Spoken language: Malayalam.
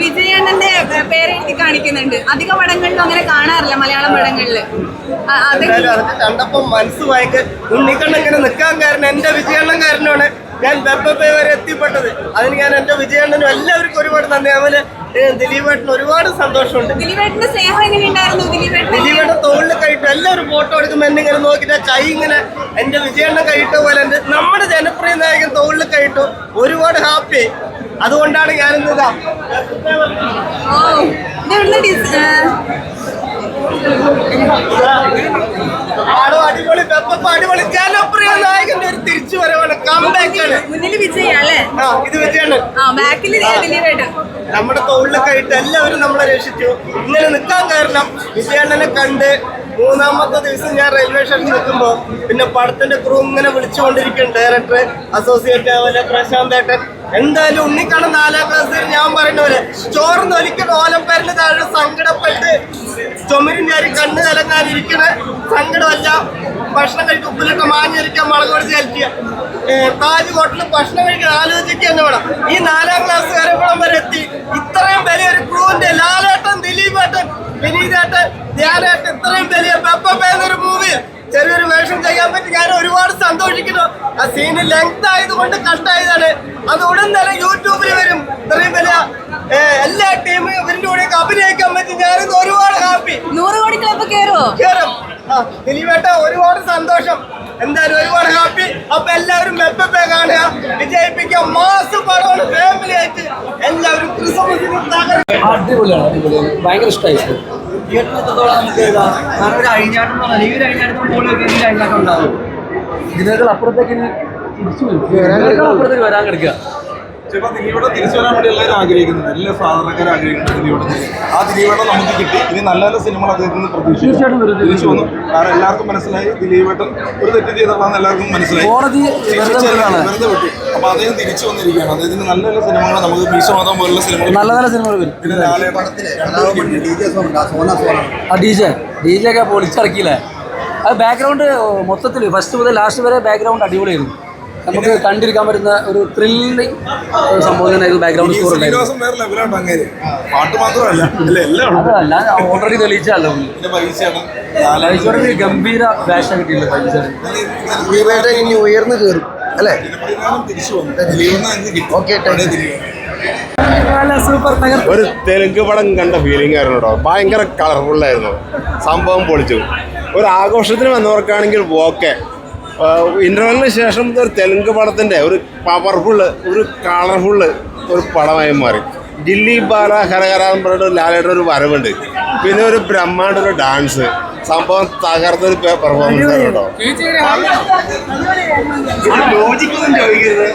വിജയണ്ണന്റെ പേര് എഴുതി കാണിക്കുന്നുണ്ട്. അധിക പടങ്ങളിലും അങ്ങനെ കാണാറില്ല മലയാളം പടങ്ങളിൽ. അത് കണ്ടപ്പോ മനസ്സ് ഭയങ്കര ഉണ്ണിക്കണ്ണൻ ഇങ്ങനെ നിൽക്കാൻ കാരണം എന്റെ വിജയണ്ണൻ കാരനാണ് ഞാൻ വെബ്ബേ വരെ എത്തിപ്പെട്ടത്. അതിന് ഞാൻ എന്റെ വിജയണ്ണനും എല്ലാവർക്കും ഒരുപാട് നന്ദി. അതുപോലെ ദിലീപേട്ടന് ഒരുപാട് സന്തോഷമുണ്ട്. ദിലീപേട്ടന്റെ സ്നേഹം എങ്ങനെയുണ്ടായിരുന്നു? ദിലീപേട്ടൻ തോളിൽ കഴിയിട്ട് എല്ലാവരും ഫോട്ടോ എടുക്കുമ്പോൾ എന്നെ ഇങ്ങനെ നോക്കിയിട്ട് കൈ ഇങ്ങനെ എന്റെ വിജയണ്ണൻ കഴിട്ട പോലെ എന്റെ നമ്മുടെ ജനപ്രിയ നായകൻ തോളിൽ കഴിട്ടു ഒരുപാട് ഹാപ്പി. അതുകൊണ്ടാണ് ഞാനിന്ന് ഇതാ. ആടോ അടിപൊളി അടിപൊളി. ജനപ്രിയ നായകന്റെ ഒരു തിരിച്ചു വരവാണ്. കംബാക്ക് ആണ്. ആ ഇത് വിജയാണ്. നമ്മുടെ തോളിലൊക്കെ ആയിട്ട് എല്ലാവരും നമ്മളെ രക്ഷിച്ചു. ഇങ്ങനെ നിൽക്കാൻ കാരണം വിജയണ്ണനെ കണ്ട് മൂന്നാമത്തെ ദിവസം ഞാൻ റെയിൽവേ സ്റ്റേഷനിൽ നിൽക്കുമ്പോൾ പിന്നെ പടത്തിന്റെ ക്രൂ ഇങ്ങനെ വിളിച്ചുകൊണ്ടിരിക്കും ഡയറക്ടർ അസോസിയേറ്റ് അതുപോലെ പ്രശാന്ത് ഏട്ടൻ. എന്തായാലും ഉണ്ണിക്കാണ് നാലാം ക്ലാസ്സിൽ ഞാൻ പറയുന്ന പോലെ ചോർന്ന് ഒലിക്കുന്ന ഓലപ്പേരിന് താഴെ സങ്കടപ്പെട്ട് ചുമരിന്റെ ഒരു കണ്ണ് കലങ്ങാനിരിക്കണ സങ്കടമല്ല. ഭക്ഷണം കഴിക്കും ഉപ്പിലിട്ട് മാഞ്ഞിരിക്കാൻ മുളക് പൊടിച്ച് കഴിക്കുക താജ് ഹോട്ടലിൽ ഭക്ഷണം കഴിക്കാൻ ആലോചിക്കുക തന്നെ വേണം ഈ നാലാം ക്ലാസ് വരെപ്പോഴും വരെ എത്തി ഇത്രയും വലിയൊരു ക്രൂവിന്റെ ലാലേട്ടൻ ദിലീപേട്ടൻ വിനീതേട്ടൻ ധ്യാനേട്ടൻ ഇത്രയും വലിയ പെപ്പ എന്നൊരു മൂവി ചെറിയൊരു വേഷം ചെയ്യാൻ പറ്റി ഞാൻ ഒരുപാട് സന്തോഷിക്കുന്നു ആ സീന് ലെങ്ത് ആയതുകൊണ്ട് കട്ടായതാണ് അത് ഉടൻ തന്നെ യൂട്യൂബിൽ വരും. ഇത്രയും വലിയ എല്ലാ ടീമും ഇവരുടെ കൂടെ അഭിനയിക്കാൻ പറ്റി. ഞാനിന്ന് ഒരുപാട് ഹാപ്പി നൂറ് കോടി ക്ലബ് കയറുമോ കേറും. ആ ദിലീപേട്ട ഒരുപാട് സന്തോഷം. എന്തായാലും ഒരുപാട് ഹാപ്പി അപ്പൊ എല്ലാവരും മെപ്പെ കാണുക. വിജയിപ്പിക്കുക മാസം പടമാണ് ഫാമിലി ആയിട്ട്. എല്ലാവരും അടിപൊളിയാണ് അടിപൊളിയാണ് ഭയങ്കര ഇഷ്ടമായി തിയേറ്ററിലെത്തോളം നമുക്ക് കാരണം ഒരു അഴിഞ്ഞാട്ടം പറഞ്ഞാൽ ഈ ഒരു അഴിഞ്ഞാട്ടം മുകളിലൊക്കെ ഈ അഴിഞ്ഞാട്ടം ഉണ്ടാവും. ഇതിനേക്കാൾ അപ്പുറത്തേക്ക് തിരിച്ചു വരും. അപ്പുറത്തേക്ക് വരാൻ കിടക്കുക. ചിലപ്പോൾ ദിലീപേട്ട തിരിച്ചു വരാൻ വേണ്ടി എല്ലാവരും ആഗ്രഹിക്കുന്നുണ്ട് എല്ലാ സാധാരണക്കാരും ആഗ്രഹിക്കുന്നുണ്ട് ദിലീപേട്ടൻ ആ ദിലീപേട്ട നമുക്ക് കിട്ടി. ഇനി നല്ല നല്ല സിനിമകൾ അദ്ദേഹത്തിൽ നിന്ന് പ്രതീക്ഷിക്കും. തീർച്ചയായിട്ടും വരും. തിരിച്ചു വന്നു. കാരണം എല്ലാവർക്കും മനസ്സിലായി ദിലീപേട്ടൻ ഒരു തെറ്റ് ചെയ്തതാണെന്ന് എല്ലാവർക്കും മനസ്സിലായി. കോടതി വെറുതെ ശിക്ഷിച്ചല്ല, വിട്ടതാണ്. വെറുതെ വിട്ടു. അപ്പൊ അദ്ദേഹം തിരിച്ചു വന്നിരിക്കുകയാണ്. അദ്ദേഹത്തിന് നല്ല നല്ല സിനിമകൾ നമുക്ക് മീശമാധവൻ പോലുള്ള സിനിമകൾ നല്ല നല്ല സിനിമകൾ വരും പിന്നെ ലാലേട്ടൻ ആ ഡി ജെ. ഡി ജെ ഒക്കെ പൊളിച്ചിറക്കിയില്ലേ? അത് ബാക്ക്ഗ്രൗണ്ട് മൊത്തത്തിൽ ഫസ്റ്റ് മുതൽ ലാസ്റ്റ് വരെ ബാക്ക്ഗ്രൗണ്ട് അടിപൊളിയായിരുന്നു. നമുക്ക് കണ്ടിരിക്കാൻ പറ്റുന്ന ഒരു ത്രില്ലിംഗ് സംഭവം തന്നെയായിരുന്നു ബാക്ക്ഗ്രൗണ്ട് സ്കോർ ഉണ്ടായിരുന്നു ശ്രീനിവാസൻ വേറെ ലെവലാണ് അങ്ങനെ പാട്ട് മാത്രമല്ല അല്ല? എല്ലാം ഉണ്ട്. അതല്ല ഓൾറെഡി തെളിയിച്ചല്ലോ പൈസയുടെ ഗംഭീര വേഷം കിട്ടിയില്ല ഇനി ഉയർന്നു കയറും അല്ലേ? ഓക്കെ ഒരു തെലുങ്ക് പടം കണ്ട ഫീലിംഗ് ആയിരുന്നു കേട്ടോ. ഭയങ്കര കളർഫുള്ളായിരുന്നു സംഭവം പൊളിച്ചു. ഒരു ആഘോഷത്തിന് വന്നവർക്കാണെങ്കിൽ ഓക്കെ. ഇന്റർവെല്ലിന് ശേഷം ഒരു തെലുങ്ക് പടത്തിന്റെ ഒരു പവർഫുള്ള് ഒരു കളർഫുള്ള് ഒരു പടമായി മാറി. ഡില്ലി ബാല ഹരഹരാന്ന് പറഞ്ഞിട്ട് ലാലയുടെ ഒരു വരവുണ്ട്. പിന്നെ ഒരു ബ്രഹ്മാണ്ട ഒരു ഡാൻസ് സംഭവം തകർത്തൊരു പെർഫോമൻസ് ആണ് കേട്ടോ. ലോജിക്കൊന്നും ചോദിക്കരുത്.